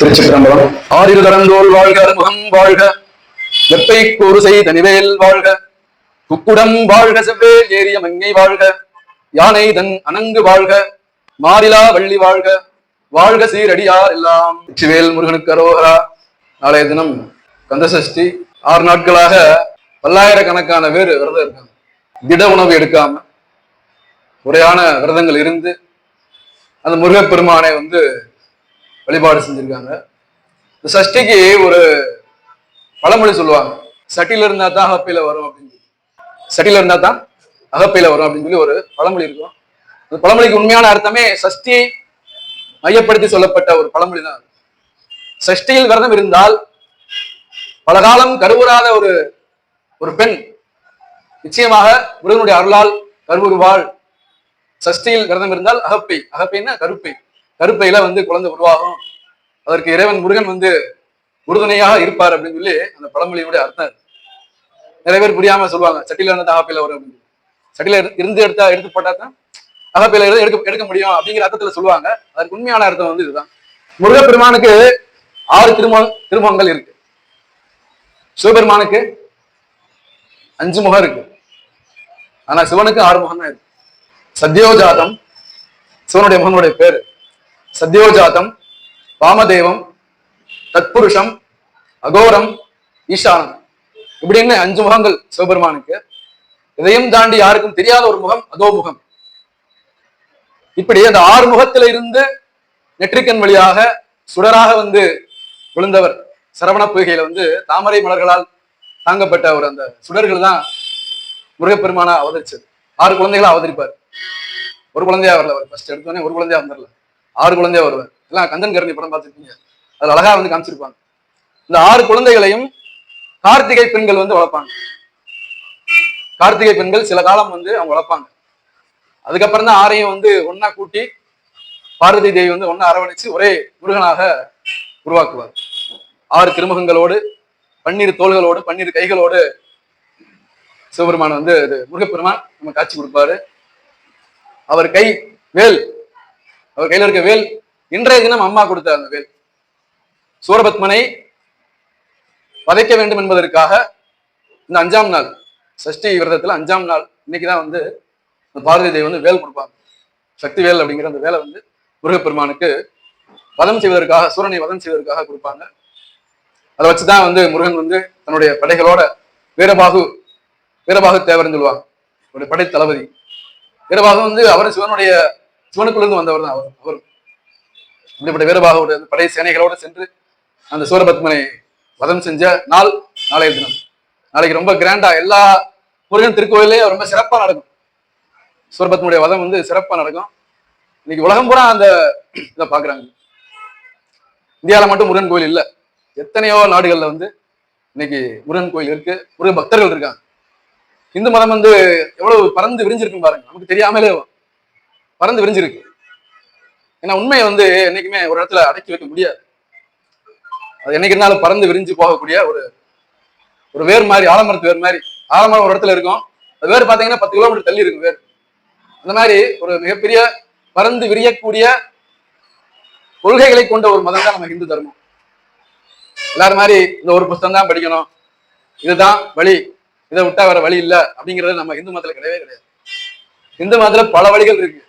திருச்சிற்றம்பலம். ஆறில் தரந்தோல் வாழ்க அறுமுகம் வாழ்க. வெப்பை கூறு செய்த தனிவேல் வாழ்க. குக்குடம் வாழ்க செவ்வேல் ஏறிய மங்கை வாழ்க. யானை தன் அணங்கு வாழ்க. மாறிலா வள்ளி வாழ்க. வாழ்க சீரடியார் எல்லாம். சிவேல் முருகனுக்கு அரோகரா. நாளைய தினம் கந்தசஷ்டி. ஆறு நாட்களாக பல்லாயிரக்கணக்கான பேர் விரதம் இருக்காங்க. திட உணவு எடுக்காம முறையான விரதங்கள் இருந்து அந்த முருகப்பெருமானை வந்து வழிபாடு செஞ்சிருக்காங்க. இந்த சஷ்டிக்கு ஒரு பழமொழி சொல்லுவாங்க. சட்டியில் இருந்தா தான் அகப்பையில வரும் அப்படின்னு சொல்லி. சட்டியில இருந்தா தான் அகப்பையில வரும் அப்படின்னு சொல்லி ஒரு பழமொழி இருக்கும். அந்த பழமொழிக்கு உண்மையான அர்த்தமே சஷ்டி மையப்படுத்தி சொல்லப்பட்ட ஒரு பழமொழி தான் சஷ்டியில் விரதம் இருந்தால் பல காலம் கருவுறாத ஒரு ஒரு பெண் நிச்சயமாக முருகனுடைய அருளால் கருவுருவாள் சஷ்டியில் விரதம் இருந்தால் அகப்பை. அகப்பைன்னா கருப்பை. கருப்பையில வந்து குழந்தை உருவாகும். அதற்கு இறைவன் முருகன் வந்து உறுதுணையாக இருப்பார் அப்படின்னு சொல்லி அந்த பழமொழியுடைய அர்த்தம் நிறைய பேர் புரியாம சொல்லுவாங்க சட்டியில இருந்தா ஆப்பில வரும் அப்படின்னு. சட்டியில இருந்து எடுத்தா எடுத்து போட்டா தான் அகப்பையில இருந்து எடுக்க எடுக்க முடியும் அப்படிங்கிற அர்த்தத்துல சொல்லுவாங்க. அதற்கு உண்மையான அர்த்தம் வந்து இதுதான். முருகப்பெருமானுக்கு ஆறு திருமுக திருமுகங்கள் இருக்கு. சிவபெருமானுக்கு அஞ்சு முகம் இருக்கு. ஆனா சிவனுக்கு ஆறு முகம் தான் இருக்கு. சத்யோஜாதம் சிவனுடைய முகனுடைய பேரு. சத்யோஜாதம் வாமதேவம் தத்புருஷம் அகோரம் ஈசானம். இப்படின்னு அஞ்சு முகங்கள் சிவபெருமானுக்கு. இதையும் தாண்டி யாருக்கும் தெரியாத ஒரு முகம் அதோ முகம் இப்படி அந்த ஆறு முகத்தில இருந்து நெற்றிக்கண் வழியாக சுடராக வந்து விழுந்தவர் சரவண பொய்கையில வந்து தாமரை மலர்களால் தாங்கப்பட்ட ஒரு அந்த சுடர்கள் தான் முருகப்பெருமானா அவதரிச்சது. ஆறு குழந்தைகளா அவதரிப்பார். ஒரு குழந்தையா வரல அவர். ஃபர்ஸ்ட் எடுத்தோடனே ஒரு குழந்தையா வந்துடல ஆறு குழந்தையா வருவார் எல்லாம் கந்தன் கரணி படம் பார்த்துருக்கீங்க அதுல அழகா வந்து காமிச்சிருப்பாங்க. இந்த ஆறு குழந்தைகளையும் கார்த்திகை பெண்கள் வந்து வளர்ப்பாங்க. கார்த்திகை பெண்கள் சில காலம் வந்து அவங்க வளர்ப்பாங்க. அதுக்கப்புறம் தான் ஆரையும் வந்து ஒன்னா கூட்டி பார்வதி தேவி வந்து ஒன்னா அரவணைச்சு ஒரே முருகனாக உருவாக்குவார். ஆறு திருமுகங்களோடு பன்னீர் தோள்களோடு பன்னீர் கைகளோடு சிவபெருமான் வந்து முருகப்பெருமான் நம்ம காட்சி கொடுப்பாரு. அவர் கை வேல் அவர் கையில இருக்க வேல் இன்றைய தினம் அம்மா கொடுத்த அந்த வேல். சூரபத்மனை வதைக்க வேண்டும் என்பதற்காக இந்த அஞ்சாம் நாள் சஷ்டி விரதத்துல அஞ்சாம் நாள் இன்னைக்குதான் வந்து இந்த பாரதி தேவி வந்து வேல் கொடுப்பாங்க. சக்தி வேல் அப்படிங்கிற அந்த வேலை வந்து முருகப்பெருமானுக்கு வதம் செய்வதற்காக சூரனை வதம் செய்வதற்காக கொடுப்பாங்க. அதை வச்சுதான் வந்து முருகன் வந்து தன்னுடைய படைகளோட வீரபாகு வீரபாகு தேவர்னு சொல்லுவாங்க. அவருடைய படை தளபதி வீரபாகு வந்து அவர் சிவனுடைய சிவனுக்குள்ளிருந்து வந்தவர் தான் அவர். அவர் இப்படிப்பட்ட வீரபாகவோட படை சேனைகளோடு சென்று அந்த சூரபத்மனை வதம் செஞ்ச நாள் நாளைய தினம். நாளைக்கு ரொம்ப கிராண்டா எல்லா முருகன் திருக்கோயிலையும் ரொம்ப சிறப்பா நடக்கும். சூரபத்மனுடைய வதம் வந்து சிறப்பா நடக்கும். இன்னைக்கு உலகம் பூரா அந்த இதை பாக்குறாங்க இந்தியால மட்டும் முருகன் கோயில் இல்ல. எத்தனையோ நாடுகள்ல வந்து இன்னைக்கு முருகன் கோயில் இருக்கு. முருகன் பக்தர்கள் இருக்காங்க. இந்து மதம் வந்து எவ்வளவு பறந்து விரிஞ்சிருக்குன்னு பாருங்க. நமக்கு தெரியாமலே பறந்து விரிஞ்சிருக்கு. ஏன்னா உண்மையை வந்து என்னைக்குமே ஒரு இடத்துல அடக்கி வைக்க முடியாது. அது என்னைக்கு இருந்தாலும் பறந்து விரிஞ்சு போகக்கூடிய ஒரு ஒரு வேர் மாதிரி ஆலமரத்து வேர் மாதிரி ஆலமரம் ஒரு இடத்துல இருக்கும். அது வேர் பார்த்தீங்கன்னா பத்து கிலோமீட்டர் தள்ளி இருக்கும் வேர். அந்த மாதிரி ஒரு மிகப்பெரிய பறந்து விரியக்கூடிய கொள்கைகளை கொண்ட ஒரு மதம் தான் நம்ம ஹிந்து தர்மம். எல்லாரும் மாதிரி இந்த ஒரு புஸ்தகம் தான் படிக்கணும். இதுதான் வழி. இதை விட்டா வேற வழி இல்லை அப்படிங்கிறது நம்ம இந்து மதத்துல கிடையவே கிடையாது. இந்து மதத்துல பல வழிகள் இருக்கு.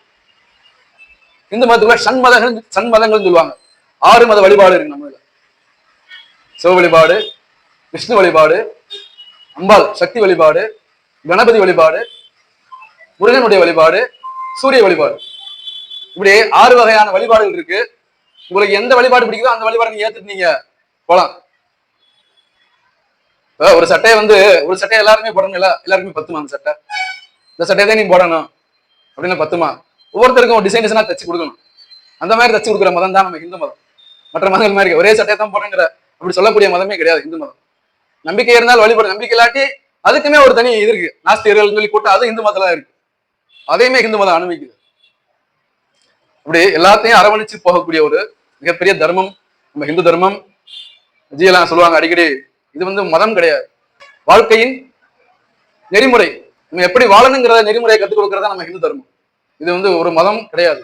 இந்து மதத்துக்குள்ள சண்மதங்கள் சண்மதங்கள் சொல்லுவாங்க. ஆறு மத வழிபாடு இருக்கு நம்ம சிவ வழிபாடு விஷ்ணு வழிபாடு அம்பாள் சக்தி வழிபாடு கணபதி வழிபாடு முருகனுடைய வழிபாடு சூரிய வழிபாடு. இப்படி ஆறு வகையான வழிபாடுகள் இருக்கு. உங்களுக்கு எந்த வழிபாடு பிடிக்குதோ அந்த வழிபாடு நீங்க ஏத்துட்டு நீங்க போலாம். ஒரு சட்டையை வந்து ஒரு சட்டையை எல்லாருமே போடணும்ல எல்லாருக்குமே பத்துமா அந்த சட்டை? இந்த சட்டையை தான் நீ போடணும். அப்படின்னு பத்துமா? ஒவ்வொருத்தருக்கும் டிசைன் டிசைனா தச்சு கொடுக்கணும். அந்த மாதிரி தச்சு கொடுக்குற மதம் தான் நம்ம ஹிந்து மதம். மற்ற மதங்கள் மாதிரி ஒரே சட்டையை தான் போடுங்கிற அப்படி சொல்லக்கூடிய மதமே கிடையாது இந்து மதம். நம்பிக்கை இருந்தால் வழிபடும் நம்பிக்கை இல்லாட்டி அதுக்குமே ஒரு தனி இது இருக்கு. நாஸ்திகர்கள் சொல்லி கூட்டம் அது இந்து மதத்துல இருக்கு. அதையுமே இந்து மதம் அனுபவிக்குது அப்படி எல்லாத்தையும் அரவணைச்சு போகக்கூடிய ஒரு மிகப்பெரிய தர்மம் நம்ம ஹிந்து தர்மம். விஜயெல்லாம் சொல்லுவாங்க அடிக்கடி இது வந்து மதம் கிடையாது. வாழ்க்கையின் நெறிமுறை. நம்ம எப்படி வாழணுங்கிறத நெறிமுறையை கற்றுக் கொடுக்கறதா நம்ம ஹிந்து தர்மம். இது வந்து ஒரு மதம் கிடையாது.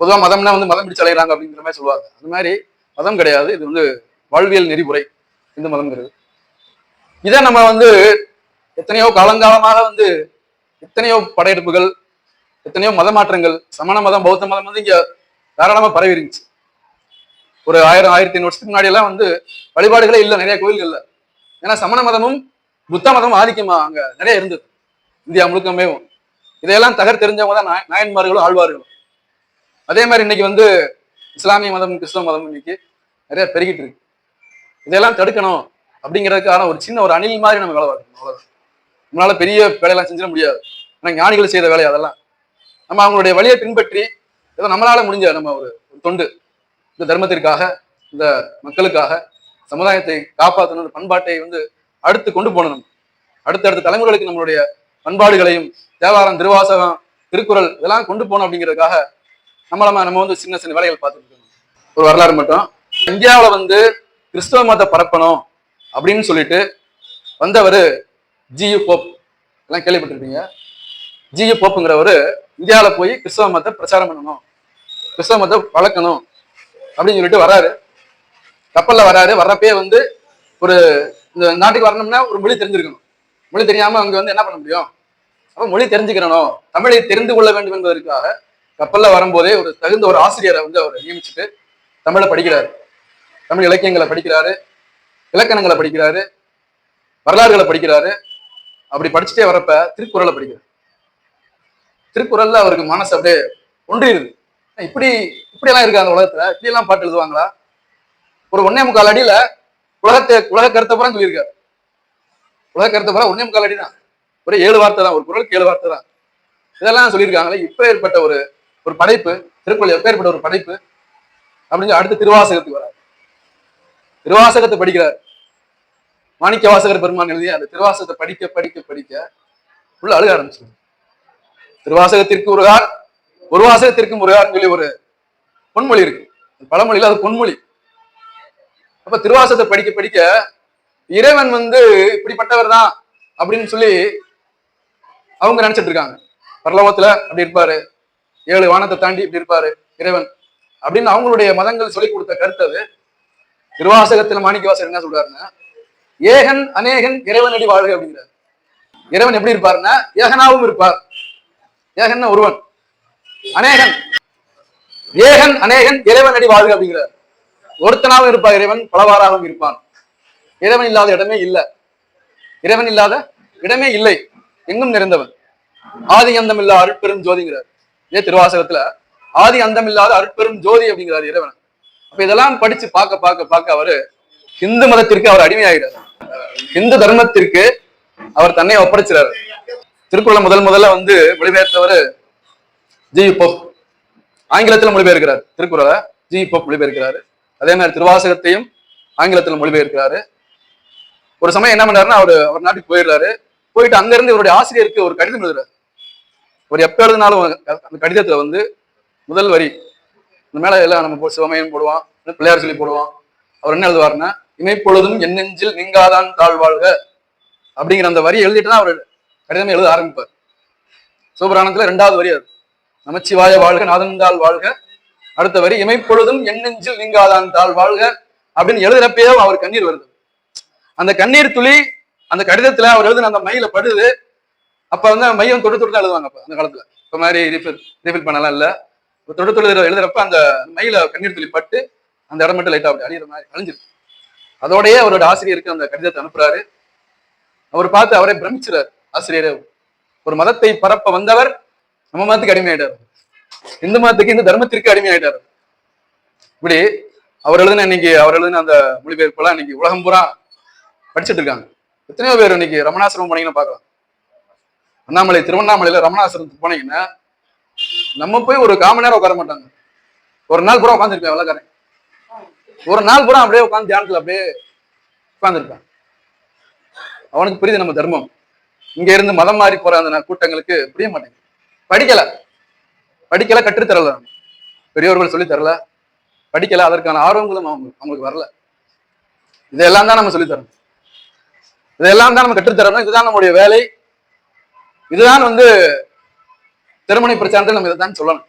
பொதுவாக மதம்னா வந்து மதம் பிடிச்சு அலையிறாங்க அப்படிங்கிற மாதிரி சொல்லுவாங்க. அந்த மாதிரி மதம் கிடையாது. இது வந்து வாழ்வியல் நெறிமுறை. இந்து மதம்ங்கிறது. இதை நம்ம வந்து எத்தனையோ காலங்காலமாக வந்து எத்தனையோ படையெடுப்புகள் எத்தனையோ மத மாற்றங்கள் சமண மதம் பௌத்த மதம் வந்து இங்க தாராளமாக பரவி இருந்துச்சு. ஒரு ஆயிரம் ஆயிரத்தி ஐநூறு வருஷத்துக்கு முன்னாடி எல்லாம் வந்து வழிபாடுகளே இல்லை நிறைய கோயில்கள் இல்லை ஏன்னா சமண மதமும் புத்த மதமும் ஆதிக்கமா அங்க நிறைய இருந்தது. இந்தியா முழுக்கமே இதையெல்லாம் தகர் தெரிஞ்சவங்க தான் நாய- நாயன்மார்களும் ஆழ்வார்களும். அதே மாதிரி இன்னைக்கு வந்து இஸ்லாமிய மதம் கிறிஸ்தவ மதம் இன்னைக்கு நிறைய பெருகிட்டு இருக்கு. இதையெல்லாம் தடுக்கணும் அப்படிங்கிறதுக்கான ஒரு சின்ன ஒரு அணில் மாதிரி நம்ம வேலை பார்க்கணும் அவ்வளோதான் நம்மளால பெரிய வேலையெல்லாம் செஞ்சிட முடியாது. ஆனால் ஞானிகள் செய்த வேலை அதெல்லாம். நம்ம அவங்களுடைய வழியை பின்பற்றி ஏதோ நம்மளால முடிஞ்ச நம்ம ஒரு ஒரு தொண்டு. இந்த தர்மத்திற்காக இந்த மக்களுக்காக சமுதாயத்தை காப்பாற்றணும் பண்பாட்டை வந்து அடுத்து கொண்டு போகணும் அடுத்தடுத்த தலைமுறைகளுக்கு நம்மளுடைய பண்பாடுகளையும் தேவாரம் திருவாசகம் திருக்குறள் இதெல்லாம் கொண்டு போகணும் அப்படிங்கிறதுக்காக நம்மள நம்ம வந்து சின்ன சின்ன வேலைகள் பார்த்துட்டு இருக்கோம். ஒரு வரலாறு மட்டும். இந்தியாவில் வந்து கிறிஸ்தவ மதத்தை பரப்பணும் அப்படின்னு சொல்லிட்டு வந்தவர் ஜியு போப். எல்லாம் கேள்விப்பட்டிருப்பீங்க. ஜியு போப்புங்கிறவர் இந்தியாவில் போய் கிறிஸ்தவ மதத்தை பிரச்சாரம் பண்ணணும். கிறிஸ்தவ மதத்தை வளர்க்கணும் அப்படின்னு சொல்லிட்டு வராரு. கப்பலில் வராரு. வர்றப்பே வந்து ஒரு இந்த நாட்டுக்கு வரணும்னா ஒரு மொழி தெரிஞ்சிருக்கணும். மொழி தெரியாம அங்க வந்து என்ன பண்ண முடியும்? அப்ப மொழி தெரிஞ்சுக்கிறனோ? தமிழை தெரிந்து கொள்ள வேண்டும் என்பதற்காக கப்பல்ல வரும்போதே ஒரு தகுந்த ஒரு ஆசிரியரை வந்து அவர் நியமிச்சுட்டு தமிழை படிக்கிறாரு. தமிழ் இலக்கியங்களை படிக்கிறாரு இலக்கணங்களை படிக்கிறாரு வரலாறுகளை படிக்கிறாரு. அப்படி படிச்சுட்டே வரப்ப திருக்குறளை படிக்கிறார். திருக்குறள்ல அவருக்கு மனசு அப்படியே ஒன்றிடுது இப்படி இப்படியெல்லாம் இருக்கா அந்த உலகத்துல? இப்படி எல்லாம் பாட்டு எழுதுவாங்களா? ஒரு ஒன்னே முக்கால் அடியில உலகத்தை உலக கருத்தை பூரா சொல்லியிருக்காரு. உலக கருத்தை பூரா ஒன்னே முக்கால் அடி தான் ஒரு ஏழு வார்த்தை தான் ஒரு குரலுக்கு ஏழு வார்த்தை தான். இதெல்லாம் சொல்லியிருக்காங்களே இப்போ ஏற்பட்ட ஒரு ஒரு படைப்பு திருக்குறள் எப்பேற்பட்ட ஒரு படைப்பு அப்படின்னு அடுத்து திருவாசகத்துக்கு வராது திருவாசகத்தை படிக்கிறார். மாணிக்க வாசகர் பெருமான் எழுதிய அந்த திருவாசகத்தை படிக்க படிக்க படிக்க உள்ள அழுக ஆரம்பிச்சு திருவாசகத்திற்கு முருகார் ஒரு வாசகத்திற்கு முருகார்னு சொல்லி ஒரு பொன்மொழி இருக்கு. பழமொழியில அது பொன்மொழி. அப்ப திருவாசகத்தை படிக்க படிக்க இறைவன் வந்து இப்படிப்பட்டவர் தான் அப்படின்னு சொல்லி அவங்க நினைச்சிட்டு இருக்காங்க. பரலோகத்துல அப்படி இருப்பாரு. ஏழு வானத்தை தாண்டி இப்படி இருப்பாரு இறைவன் அப்படின்னு அவங்களுடைய மதங்கள் சொல்லி கொடுத்த கருத்து அது. திருவாசகத்துல மாணிக்கவாசர் என்ன சொல்றாருன்னா ஏகன் அநேகன் இறைவனடி வாழ்க அப்படிங்கிறார். இறைவன் எப்படி இருப்பாருன்னா ஏகனாவும் இருப்பார். ஏகன் ஒருவன். அநேகன். ஏகன் அநேகன் இறைவனடி வாழ்க அப்படிங்கிறார். ஒருத்தனாவும் இருப்பார் இறைவன் பலவாறாகவும் இருப்பான். இறைவன் இல்லாத இடமே இல்லை. இறைவன் இல்லாத இடமே இல்லை. எங்கும் நிறைந்தவன். ஆதி அந்தம் இல்லா அருட்பெரும் ஜோதிங்கிறார். இதே திருவாசகத்துல ஆதி அந்தம் இல்லாத அருட்பெரும் ஜோதி அப்படிங்கிறார் இறைவன். அப்ப இதெல்லாம் படிச்சு பார்க்க பார்க்க பார்க்க அவரு இந்து மதத்திற்கு அவர் அடிமையாகிறார். இந்து தர்மத்திற்கு அவர் தன்னை ஒப்படைச்சிறாரு. திருக்குறளை முதல் முதல்ல வந்து மொழிபெயர்த்தவர் ஜி. பொப். ஆங்கிலத்துல மொழிபெயர்க்கிறார். திருக்குறளை ஜி. பொப் மொழிபெயர்க்கிறாரு. அதே மாதிரி திருவாசகத்தையும் ஆங்கிலத்துல மொழிபெயர்க்கிறாரு. ஒரு சமயம் என்ன பண்ணாருன்னா அவர் அவர் நாட்டுக்கு போயிடுறாரு. போயிட்டு அங்கிருந்து இவருடைய ஆசிரியருக்கு ஒரு கடிதம் எழுதுறாரு. ஒரு எப்போ எழுதினாலும் அந்த கடிதத்துல வந்து முதல் வரி இந்த மேல எல்லாம் நம்ம சிவமையன் போடுவான் பிள்ளையார் சொல்லி போடுவான். அவர் என்ன எழுதுவாருன்னா இமைப்பொழுதும் என் நெஞ்சில் நீங்காதான் தாழ்வாழ்க அப்படிங்கிற அந்த வரி எழுதிட்டு தான் அவர் கடிதமே எழுத ஆரம்பிப்பார். சிவபுராணத்துல ரெண்டாவது வரி அது. நமச்சிவாய வாழ்க நாதந்தாள் வாழ்க. அடுத்த வரி இமைப்பொழுதும் என் நெஞ்சில் நீங்காதான் தாழ் வாழ்க அப்படின்னு எழுதுறப்பயே அவர் கண்ணீர் வருது. அந்த கண்ணீர் துளி அந்த கடிதத்துல அவர் எழுதுன அந்த மையில படுது. அப்ப வந்து மையம் தொட்டு தொட்டு தான் எழுதுவாங்க அப்ப அந்த காலத்துல. இப்ப மாதிரி ரீஃபில் ரீஃபில் பண்ணலாம் இல்ல. தொட்டு தொட்டு எழுதுறப்ப அந்த மையில கண்ணீர் துளி பட்டு அந்த இடம் மட்டும் லைட்டா அப்படி அழியிற மாதிரி அழிஞ்சிருக்கு அதோடயே அவரோட ஆசிரியருக்கு அந்த கடிதத்தை அனுப்புறாரு. அவர் பார்த்து அவரே பிரமிச்சுறார் ஆசிரியரே. ஒரு மதத்தை பரப்ப வந்தவர் நம்ம மதத்துக்கு அடிமையாயிட்டார். இந்து மதத்துக்கு இந்த தர்மத்திற்கு அடிமையாயிட்டார். இப்படி அவர் எழுதுன இன்னைக்கு அவர் எழுதுன அந்த மொழிபெயர்ப்பெல்லாம் இன்னைக்கு உலகம் பூரா படிச்சுட்டு இருக்காங்க எத்தனையோ பேர் இன்னைக்கு ரமணாசிரமம் போனீங்கன்னா பார்க்கலாம். அண்ணாமலை திருவண்ணாமலையில ரமணாசிரமத்துக்கு போனீங்கன்னா நம்ம போய் ஒரு காமன் நேரம் உட்கார மாட்டாங்க. ஒரு நாள் பூரா உட்காந்துருப்பேன் வெள்ளக்காரன். ஒரு நாள் பூரா அப்படியே உட்காந்து தியானத்துல அப்படியே உட்காந்துருப்பேன் அவனுக்கு புரியுது நம்ம தர்மம். இங்க இருந்து மதம் மாறி போற அந்த கூட்டங்களுக்கு புரிய மாட்டேங்குது. படிக்கல. படிக்கல கற்றுத்தரல. பெரியவர்கள் சொல்லி தரல. படிக்கல அதற்கான ஆர்வங்களும் அவங்க அவங்களுக்கு வரல. இதெல்லாம் தான் நம்ம சொல்லித் தரணும். இதெல்லாம் தான் நம்ம கற்றுத்தரணும் இதுதான் நம்முடைய வேலை. இதுதான் வந்து திருமணி பிரச்சாரத்தில் நம்ம இதை தான் சொல்லணும்.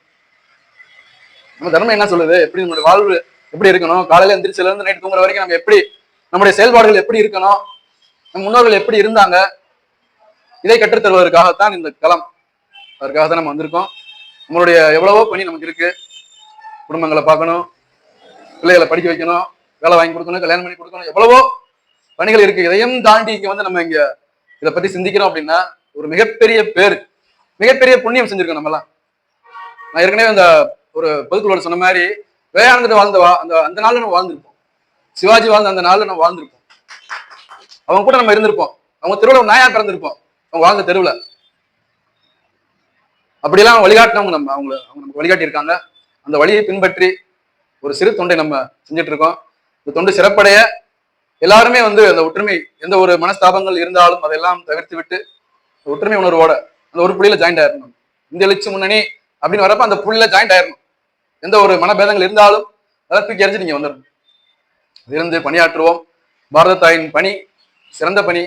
நம்ம தர்மம் என்ன சொல்லுது? எப்படி நம்மளுடைய வாழ்வு எப்படி இருக்கணும்? காலையில எந்திரிச்சதுல இருந்து நைட் தூங்குற வரைக்கும் நம்ம எப்படி நம்முடைய செயல்பாடுகள் எப்படி இருக்கணும்? நம் முன்னோர்கள் எப்படி இருந்தாங்க? இதை கற்றுத்தருவதற்காகத்தான் இந்த களம். அதற்காக தான் நம்ம வந்திருக்கோம். நம்மளுடைய எவ்வளவோ பணி நமக்கு இருக்கு. குடும்பங்களை பார்க்கணும். பிள்ளைகளை படிக்க வைக்கணும். வேலை வாங்கி கொடுக்கணும். கல்யாணம் பண்ணி கொடுக்கணும். எவ்வளவோ பணிகள் இருக்கு. இதையும் தாண்டி இங்க வந்து நம்ம இங்க இதை பத்தி சிந்திக்கிறோம் அப்படின்னா ஒரு மிகப்பெரிய பேர் மிகப்பெரிய புண்ணியம் செஞ்சிருக்கோம் நம்மலாம் நான் ஏற்கனவே அந்த ஒரு பொதுக்குழுவோட சொன்ன மாதிரி விவேகானந்தர் வாழ்ந்த வா அந்த அந்த நாள்ல நம்ம வாழ்ந்திருப்போம். சிவாஜி வாழ்ந்த அந்த நாள்ல நம்ம வாழ்ந்திருப்போம். அவங்க கூட நம்ம இருந்திருப்போம். அவங்க தெருவில் நாயா பிறந்திருப்போம். அவங்க வாழ்ந்த தெருவில். அப்படிலாம் வழிகாட்டினவங்க நம்ம அவங்கள அவங்க நமக்கு வழிகாட்டி இருக்காங்க அந்த வழியை பின்பற்றி ஒரு சிறு தொண்டை நம்ம செஞ்சுட்டு இருக்கோம் இந்த தொண்டு சிறப்படைய எல்லாருமே வந்து அந்த ஒற்றுமை எந்த ஒரு மனஸ்தாபங்கள் இருந்தாலும் அதெல்லாம் தவிர்த்து விட்டு ஒற்றுமை உணர்வோட அந்த ஒரு புள்ளியில ஜாயிண்ட் ஆயிடணும் இந்த எழுச்சி முன்னணி அப்படின்னு வரப்ப அந்த புள்ளியில ஜாயிண்ட் ஆயிடணும் எந்த ஒரு மனபேதங்கள் இருந்தாலும் அதை தூக்கி எறிஞ்சு நீங்க வந்துடணும் இருந்து பணியாற்றுவோம். பாரத தாயின் பணி சிறந்த பணி.